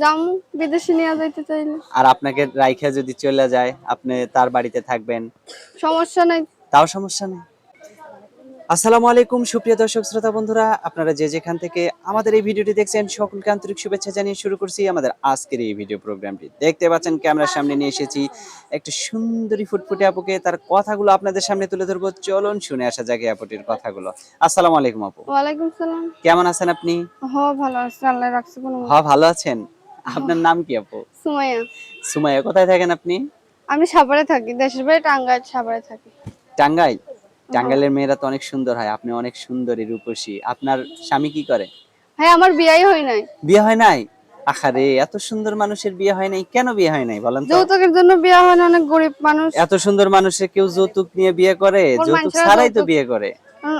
জামু বিদেশে নিয়ে যাইতে চাইলে। আর আপনাকে রাইখা যদি চলে যায় আপনি তার বাড়িতে থাকবেন। সমস্যা নাই। তাও সমস্যা নেই। আসসালামু আলাইকুম সুপ্রিয় দর্শক শ্রোতা বন্ধুরা। আপনারা যে যেখান থেকে আমাদের এই ভিডিওটি দেখছেন সকলকে আন্তরিক শুভেচ্ছা জানিয়ে শুরু করছি আমাদের আজকের এই ভিডিও প্রোগ্রামটি। দেখতে পাচ্ছেন ক্যামেরার সামনে নিয়ে এসেছি একটা সুন্দরী ফুটফুটে আপুকে। তার কথাগুলো আপনাদের সামনে তুলে ধরবো। চলুন শুনে আসা যাক আপুটির কথাগুলো। আসসালামু আলাইকুম আপু। ওয়ালাইকুম সালাম। কেমন আছেন আপনি? হ ভালো আছে। আল্লাহ রাখছে কোনো হ্যাঁ ভালো আছেন? আপনার নাম কি আপু? সুমাইয়া। সুমাইয়া কোথায় থাকেন আপনি? আমি সাভারে থাকি দেশের বাড়ি টাঙ্গাইল সাভারে থাকি। টাঙ্গাইল? টাঙ্গাইলের মেয়েরা তো অনেক সুন্দর হয় আপনি অনেক সুন্দরী রূপসী। আপনার স্বামী কি করে? হ্যাঁ আমার বিয়াই হয় নাই। বিয়ে হয় নাই? আখারে এত সুন্দর মানুষের বিয়ে হয় নাই কেন বিয়ে হয় নাই বলেন তো। যৌতুকের জন্য বিয়ে হয় না অনেক গরিব মানুষ। এত সুন্দর মানুষের কেউ যৌতুক নিয়ে বিয়ে করে? যৌতুক ছাড়াই তো বিয়ে করে।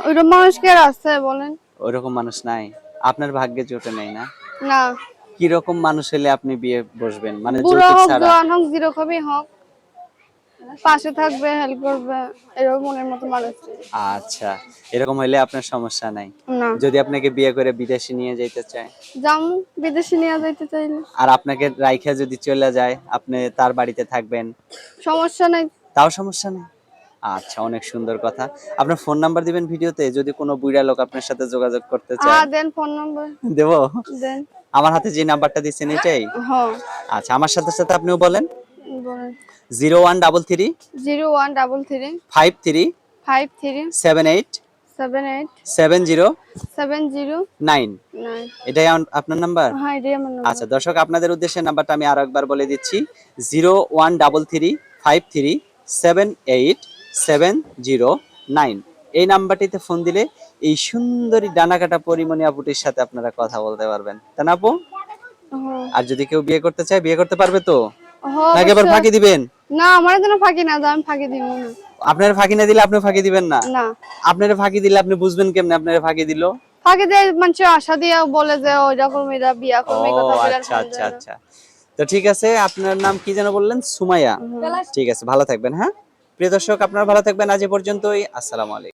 ওইরকম মানুষ কে আর আছে বলেন। ওইরকম মানুষ নাই। আপনার ভাগ্যে জোটে নাই না? না। কি রকম মানুষ হলে আপনি বিয়ে বসবেন? মানে বুড়ো হোক জোয়ান হোক যেরকমই হোক পাশে থাকবে হেল্প করবে এরকম মনের মতো মানুষ আচ্ছা এরকম হইলে আপনার সমস্যা নাই? যদি আপনাকে বিয়ে করে বিদেশে নিয়ে যেতে চায়? জামু বিদেশে নিয়ে যাইতে চাইলে। আর আপনাকে রাইখা যদি চলে যায় আপনি তার বাড়িতে থাকবেন? সমস্যা নাই। তাও সমস্যা নাই? আচ্ছা অনেক সুন্দর কথা। আপনার ফোন নাম্বার দিবেন ভিডিওতে? যদি কোনো বুড়া লোক আপনার সাথে যোগাযোগ করতে চায়? দেন ফোন নম্বর দেব? দেন। আমার হাতে যে নাম্বারটা দিচ্ছেন এটাই? হ আচ্ছা আমার সাথে সাথে আপনিও বলেন। Zero one double three zero one double three five three five three seven eight seven eight seven zero seven zero nine. এটাই আপনার নাম্বার? হ্যাঁ নম্বর। আচ্ছা দর্শক আপনাদের উদ্দেশ্যে নাম্বারটা আমি আরও একবার বলে দিচ্ছি। Zero one double three five three seven eight seven zero nine. এই নাম্বারটিতে ফোন দিলে এই সুন্দরী ডানাকাটা পরিমণি আপুটির সাথে আপনারা কথা বলতে পারবেন। তাই না আপু? আর যদি কেউ বিয়ে করতে চায় বিয়ে করতে পারবে তো? নাকি আবার ফাঁকি দিবেন? না আমার জন্য ফাঁকি না দাও আমি ফাঁকি দিব না। আপনার ফাঁকি না দিলে আপনি ফাঁকি দিবেন না? না। আপনার ফাঁকি দিলে আপনি বুঝবেন কেমনে আপনার ফাঁকি দিল? ফাঁকি দিয়ে মানুষ আশা দিয়ে বলে যে ওইটা করব এটা বিয়া ও কথা বলে আর আচ্ছা আচ্ছা আচ্ছা। তো ঠিক আছে আপনার নাম কি যেন বললেন? সুমাইয়া। ঠিক আছে ভালো থাকবেন হ্যাঁ? প্রিয় দর্শক আপনারা ভালো থাকবেন আজ এ পর্যন্তই। আসসালামু আলাইকুম।